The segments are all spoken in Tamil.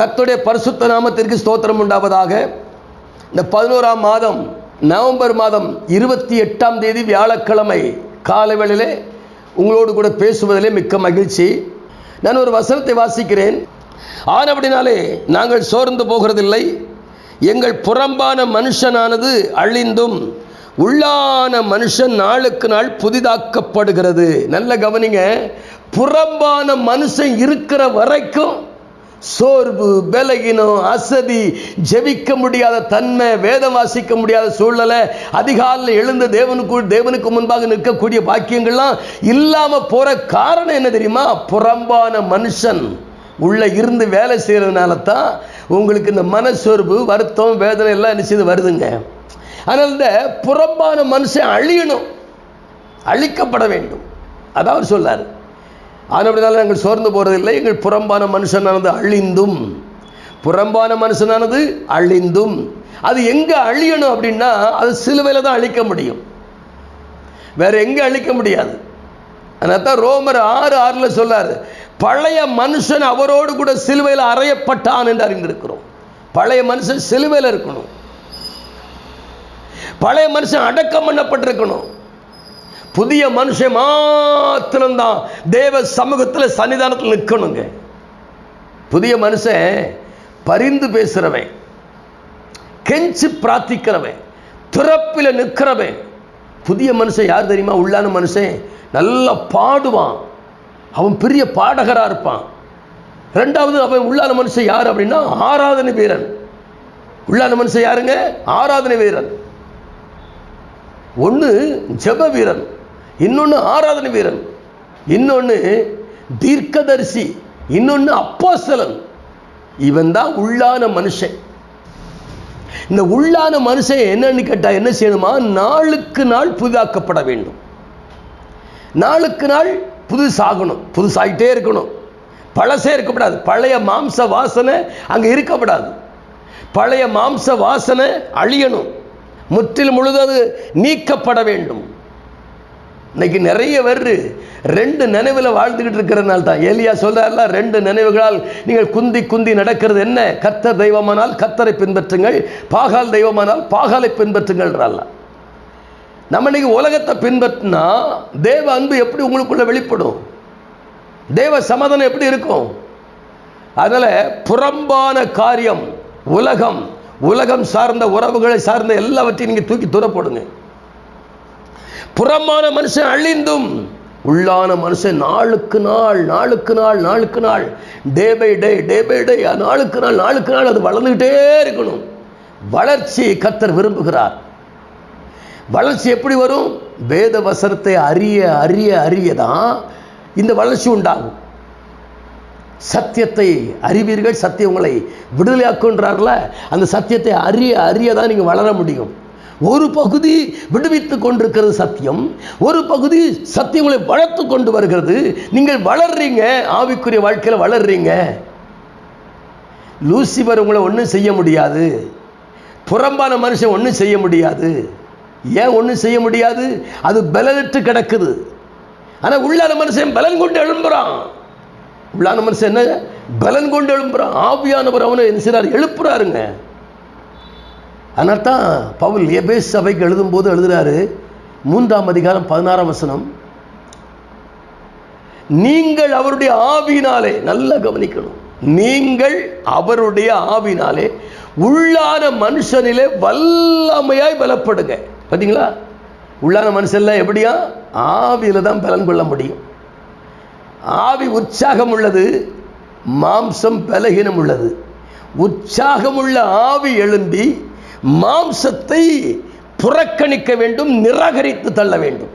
கத்துடைய பரிசுத்த நாமத்திற்கு ஸ்தோத்திரம் உண்டாவதாக. இந்த பதினோராம் மாதம் நவம்பர் மாதம் இருபத்தி எட்டாம் தேதி வியாழக்கிழமை காலைவேளையிலே உங்களோடு கூட பேசுவதிலே மிக்க மகிழ்ச்சி. நான் ஒரு வசனத்தை வாசிக்கிறேன். ஆனபடினாலே நாங்கள் சோர்ந்து போகிறதில்லை. எங்கள் புறம்பான மனுஷனானது அழிந்தும் உள்ளான மனுஷன் நாளுக்கு நாள் புதிதாக்கப்படுகிறது. நல்ல கவனிங்க. புறம்பான மனுஷன் இருக்கிற வரைக்கும் சோர்வு பலகினம் அசதி ஜெபிக்க முடியாத தன்மை வேதம் வாசிக்க முடியாத சூழ்நிலை அதிகாலையில் எழுந்த தேவனுக்கு தேவனுக்கு முன்பாக நிற்கக்கூடிய பாக்கியங்கள்லாம் இல்லாம போற காரணம் என்ன தெரியுமா? புறம்பான மனுஷன். உள்ள இருந்து வேலை செய்கிறதுனால தான் உங்களுக்கு இந்த மனசோர்வு வருத்தம் வேதனை எல்லாம் நினைச்சது வருதுங்க. அதனால இந்த புறம்பான மனுஷன் அழியணும். அழிக்கப்பட வேண்டும். அதான் அவர் சொல்லார் ஆனப்படினால நாங்கள் சோர்ந்து போறதில்லை. எங்கள் புறம்பான மனுஷனானது அழிந்தும் புறம்பான மனுஷனானது அழிந்தும். அது எங்க அழியணும் அப்படின்னா அது சிலுவையில் தான் அழிக்க முடியும். வேற எங்கே அழிக்க முடியாது. அதனால தான் ரோமர் ஆறு ஆறுல சொல்லாரு பழைய மனுஷன் அவரோடு கூட சிலுவையில் அறையப்பட்டான் என்று அறிந்திருக்கிறோம். பழைய மனுஷன் சிலுவையில் இருக்கணும். பழைய மனுஷன் அடக்கம் பண்ணப்பட்டிருக்கணும். புதிய மனுஷன் மாத்திரம்தான். தேவ சமூகத்தில் சன்னிதானத்தில் நிற்கணுங்க புதிய மனுஷன் பரிந்து பேசுறவன். கெஞ்சி பிரார்த்திக்கிறவன். துறப்பில் நிற்கிறவன். புதிய மனுஷன் யார் தெரியுமா? உள்ளான மனுஷன். நல்லா பாடுவான். அவன் பெரிய பாடகராக இருப்பான். ரெண்டாவது அவன் உள்ளான மனுஷன் யார் அப்படின்னா? ஆராதனை வீரன். உள்ளான மனுஷன் யாருங்க? ஆராதனை வீரன். ஒன்று ஜெப வீரன். இன்னொன்று ஆராதனை வீரன். இன்னொன்று தீர்க்கதரிசி. இன்னொன்று அப்போஸ்தலன். இவன் தான் உள்ளான மனுஷன். இந்த உள்ளான மனுஷன் என்னன்னு கேட்டால் என்ன செய்யணுமா? நாளுக்கு நாள் புதிதாக்கப்பட வேண்டும். நாளுக்கு நாள் புதுசாகணும். புதுசாகிட்டே இருக்கணும். பழசே இருக்கக்கூடாது பழைய மாம்ச வாசனை அங்கே இருக்கப்படாது. பழைய மாம்ச வாசனை அழியணும். முற்றிலும் முழுது அது நீக்கப்பட வேண்டும். இன்னைக்கு நிறைய பேர் ரெண்டு நினைவில் வாழ்ந்துக்கிட்டு இருக்கிறதுனால தான். ஏலியா சொல்றாருல ரெண்டு நினைவுகளால் நீங்கள் குந்தி குந்தி நடக்கிறது என்ன? கத்தர் தெய்வமானால் கத்தரை பின்பற்றுங்கள் பாகால் தெய்வமானால் பாகாலை பின்பற்றுங்கள்ன்றால நம்ம இன்னைக்கு உலகத்தை பின்பற்றினா தேவ அன்பு எப்படி உங்களுக்குள்ள வெளிப்படும்? தேவ சமாதானம் எப்படி இருக்கும்? அதனால புறம்பான காரியம் உலகம் உலகம் சார்ந்த உறவுகளை சார்ந்த எல்லாவற்றையும் நீங்க தூக்கி தூரப்படுங்க. புறமான மனுஷன் அழிந்தும் உள்ளான மனுஷன் நாளுக்கு நாள் நாளுக்கு நாள் நாளுக்கு நாள் day by day day by day நாளுக்கு நாள் நாளுக்கு நாள் அது வளர்ந்துக்கிட்டே இருக்கணும். வளர்ச்சி கத்தர் விரும்புகிறார். வளர்ச்சி எப்படி வரும்? வேத வசனத்தை அறிய அறிய அறிய தான் இந்த வளர்ச்சி உண்டாகும். சத்தியத்தை அறிவீர்கள் சத்தியம் உங்களை விடுதலையாக்குன்றார்ல அந்த சத்தியத்தை அறிய அறிய தான் நீங்கள் வளர முடியும். ஒரு பகுதி விடுவித்து கொண்டிருக்கிறது சத்தியம் ஒரு பகுதி சத்தியங்களை வளர்த்து கொண்டு வருகிறது. நீங்கள் வளர்றீங்க ஆவிக்குரிய வாழ்க்கையில் வளர்றீங்க. லூசிபர் உங்களை ஒன்றும் செய்ய முடியாது. புறம்பான மனுஷன் ஒன்றும் செய்ய முடியாது. ஏன் ஒன்றும் செய்ய முடியாது? அது பலனற்று கிடக்குது. ஆனால் உள்ளான மனுஷன் பலன் கொண்டு எழும்புறான். உள்ளான மனுஷன் என்ன? பலன் கொண்டு எழும்புறான். ஆவியானவர் அவனை என்ன செய்கிறார் எழுப்புறாருங்க. அதனால தான் பவுல் எபேஸ் சபைக்கு எழுதும்போது எழுதுறாரு மூன்றாம் அதிகாரம் பதினாறாம் வசனம் நீங்கள் அவருடைய ஆவியினாலே நல்லா கவனிக்கணும் நீங்கள் அவருடைய ஆவினாலே உள்ளான மனுஷனிலே வல்லமையாய் பலப்படுங்க. பார்த்தீங்களா உள்ளான மனுஷன்ல எப்படியா? ஆவியில தான் பலன் கொள்ள முடியும். ஆவி உற்சாகம் உள்ளது மாம்சம் பலகீனம் உள்ளது. உற்சாகமுள்ள ஆவி எழும்பி மாம்சத்தை புறக்கணிக்க வேண்டும் நிராகரித்து தள்ள வேண்டும்.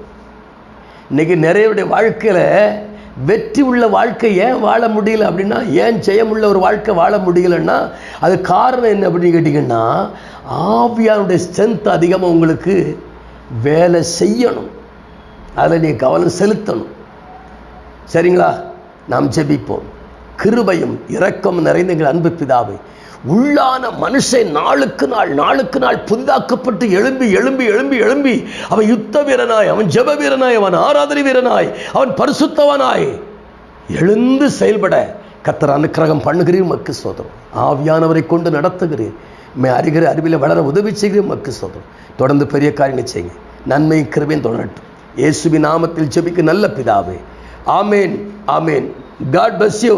இன்னைக்கு நிறைய வாழ்க்கையில் வெற்றி உள்ள வாழ்க்கை ஏன் வாழ முடியல அப்படின்னா ஏன் ஜெயமுள்ள ஒரு வாழ்க்கை வாழ முடியலன்னா அது காரணம் என்ன அப்படின்னு கேட்டிங்கன்னா ஆவியானுடைய ஸ்ட்ரென்த் அதிகமாக உங்களுக்கு வேலை செய்யணும். அதில் நீ கவனம் செலுத்தணும். சரிங்களா? நாம் ஜெபிப்போம். கிருபையும் இரக்கம் நிறைந்த எங்கள் அன்பு பிதாவை உள்ளான மனுஷன் நாளுக்கு நாள் நாளுக்கு நாள் புதிதாக்கப்பட்டு எழும்பி எழும்பி எழும்பி எழும்பி அவன் யுத்த வீரனாய் அவன் ஜெப வீரனாய் அவன் ஆராதனை வீரனாய் அவன் பரிசுத்தவனாய். எழுந்து செயல்பட கத்தர் அனுக்கிரகம் பண்ணுகிறீர் மக்கு சோதரம் ஆவியானவரை கொண்டு நடத்துகிறீர். மே அறிகிற அறிவில் வளர உதவி செய்கிறேன் மக்கு சோதரம் தொடர்ந்து பெரிய காரியங்களை செய்யுங்க. நன்மை கிருபையும் தொடரட்டும். இயேசுவி நாமத்தில் ஜெபிக்கு நல்ல பிதாவே. ஆமேன் ஆமேன். God bless you